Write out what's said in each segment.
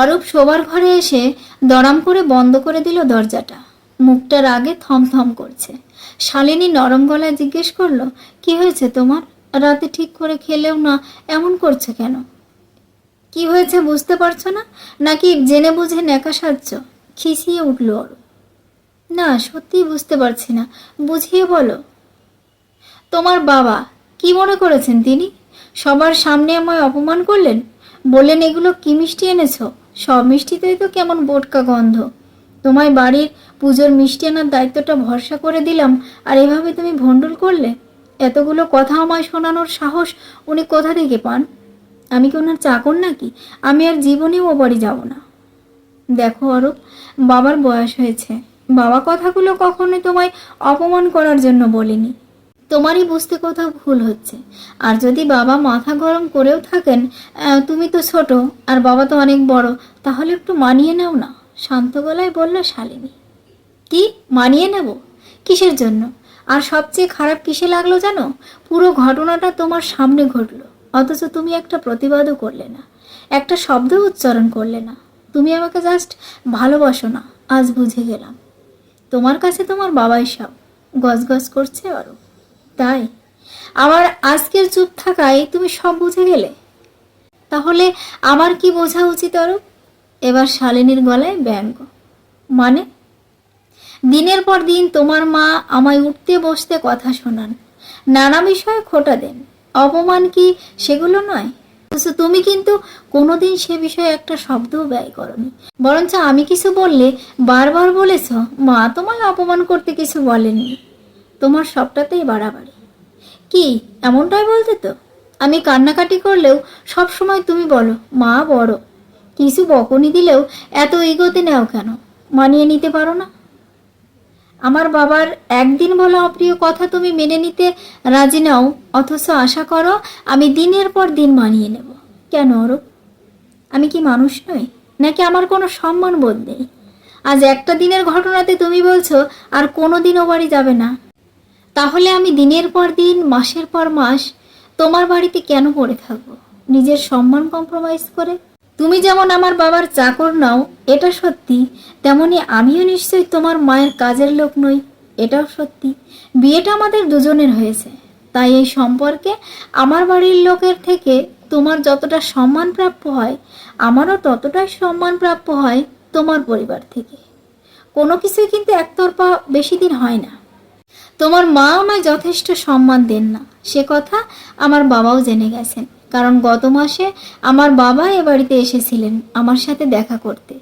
অরূপ শোবার ঘরে এসে দরাম করে বন্ধ করে দিল দরজাটা। মুখটার আগে থমথম করছে। শালিনী নরম গলায় জিজ্ঞেস করল, কি হয়েছে তোমার? রাতে ঠিক করে খেলেও না, এমন করছে কেন? কি হয়েছে বুঝতে পারছ না? নাকি জেনে বুঝে নেকা সাজছ খিসিয়ে উঠল অরূপ। না, সত্যিই বুঝতে পারছি না। বুঝিয়ে বলো। তোমার বাবা কি মনে করেছেন তিনি? সবার সামনে আমায় অপমান করলেন? বললেন এগুলো কি মিষ্টি এনেছো? সব মিষ্টিতেই তো কেমন বোটকা গন্ধ। তোমায় বাড়ির পুজোর মিষ্টি আনার দায়িত্বটা ভরসা করে দিলাম, আর এভাবে তুমি ভণ্ডুল করলে? এতগুলো কথা আমায় শোনানোর সাহস উনি কোথা থেকে পান? আমি কি ওনার চাকর নাকি? আমি আর জীবনেও ও বাড়ি যাব না। দেখো অরূপ, বাবার বয়স হয়েছে। বাবা কথাগুলো কখনোই তোমায় অপমান করার জন্য বলিনি। তোমারই বুঝতে কোথাও ভুল হচ্ছে। আর যদি বাবা মাথা গরম করেও থাকেন তুমি তো ছোট, আর বাবা তো অনেক বড়, তাহলে একটু মানিয়ে নাও না। শান্ত গলায় বলল শালিনী। কি? মানিয়ে নেব? কিসের জন্য? আর সবচেয়ে খারাপ কিসে লাগল জানো? পুরো ঘটনাটা তোমার সামনে ঘটলো। অথচ তুমি একটা প্রতিবাদও করলে না। একটা শব্দ উচ্চারণ করলে না। তুমি আমাকে জাস্ট ভালোবাসো না, আজ বুঝে গেলাম। তোমার কাছে তোমার বাবাই সব। গজগজ করছে আরও। তাই। আমার আজকের চুপ থাকায় তুমি সব বুঝে গেলে। তাহলে আমার কি বোঝা উচিত আরও? এবার শালিনীর গলায় ব্যঙ্গ। মানে? দিনের পর দিন তোমার মা আমায় উঠতে বসতে কথা শোনান। নানা বিষয়ে খোটা দেন। অপমান কি সেগুলো নয়? তুমি কিন্তু কোনোদিন সে বিষয়ে একটা শব্দও ব্যয় করনি। বরঞ্চ আমি কিছু বললে বারবার বলেছ, মা তোমায় অপমান করতে কিছু বলেননি। তোমার সবটাতেই বাড়াবাড়ি। কি, এমনটাই বলতে তো? আমি কান্নাকাটি করলেও সব সময় তুমি বলো, মা বড়। কিছু বকনি দিলেও এত ইগোতে নেও কেন? মানিয়ে নিতে পারো না? আমার বাবার একদিন বলা অপ্রিয় কথা তুমি মেনে নিতে রাজি নাও, অথচ আশা করো আমি দিনের পর দিন মানিয়ে নেব। কেন অরূপ? আমি কি মানুষ নই? নাকি আমার কোনো সম্মান বোধ নেই? আজ একটা দিনের ঘটনাতে তুমি বলছো, আর কোনো দিন ও বাড়ি যাবে না। তাহলে আমি দিনের পর দিন, মাসের পর মাস তোমার বাড়িতে কেন পড়ে থাকব? নিজের সম্মান কম্প্রোমাইজ করে? তুমি যেমন আমার বাবার চাকর নাও, এটা সত্যি। তেমনি আমিও নিশ্চয়ই তোমার মায়ের কাজের লোক নই, এটাও সত্যি। বিয়েটা আমাদের দুজনের হয়েছে। তাই এই সম্পর্কে আমার বাড়ির লোকের থেকে তোমার যতটা সম্মান প্রাপ্য হয়, আমারও ততটাই সম্মান প্রাপ্য হয় তোমার পরিবার থেকে। কোনো কিছুই কিন্তু একতরফা বেশি দিন হয় না। তোমার মা আমায় যথেষ্ট সম্মান দেন না। সে কথা আমার বাবাও জেনে গেছেন। কারণ গত মাসে আমার বাবা এ বাড়িতে এসেছিলেন আমার সাথে দেখা করতে।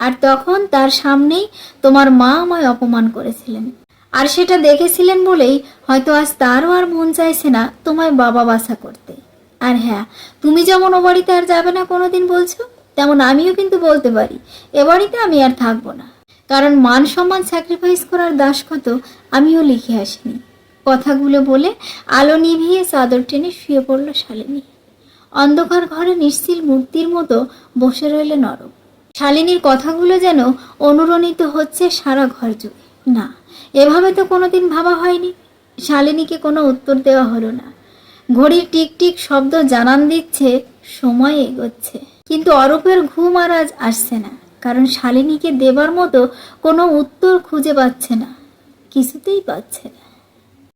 আর তখন তার সামনেই তোমার মা আমায় অপমান করেছিলেন। আর সেটা দেখেছিলেন বলেই হয়তো আজ তারও আর মন চাইছে না তোমায় বাবা বাসা করতে। আর হ্যাঁ তুমি যেমন ও বাড়িতে আর যাবে না কোনোদিন বলছো, তেমন আমিও কিন্তু বলতে পারি, এ বাড়িতে আমি আর থাকব না। কারণ মান সম্মান স্যাক্রিফাইস করার দাসখত আমিও লিখে আসিনি। কথাগুলো বলে আলো নিভিয়ে চাদর টেনে শুয়ে পড়ল শালিনী। অন্ধকার ঘরে নিশ্চিল মূর্তির মতো বসে রইলে নরম শালিনীর কথাগুলো যেন অনুরণিত হচ্ছে সারা ঘর জুড়ে। না, এভাবে তো কোনোদিন ভাবা হয়নি। শালিনীকে কোনো উত্তর দেওয়া হলো না। ঘড়ির টিক টিক শব্দ জানান দিচ্ছে, সময় এগোচ্ছে। কিন্তু অরূপের ঘুম আর আজ আসছে না। কারণ শালিনীকে দেবার মতো কোনো উত্তর খুঁজে পাচ্ছে না কিছুতেই পাচ্ছে না।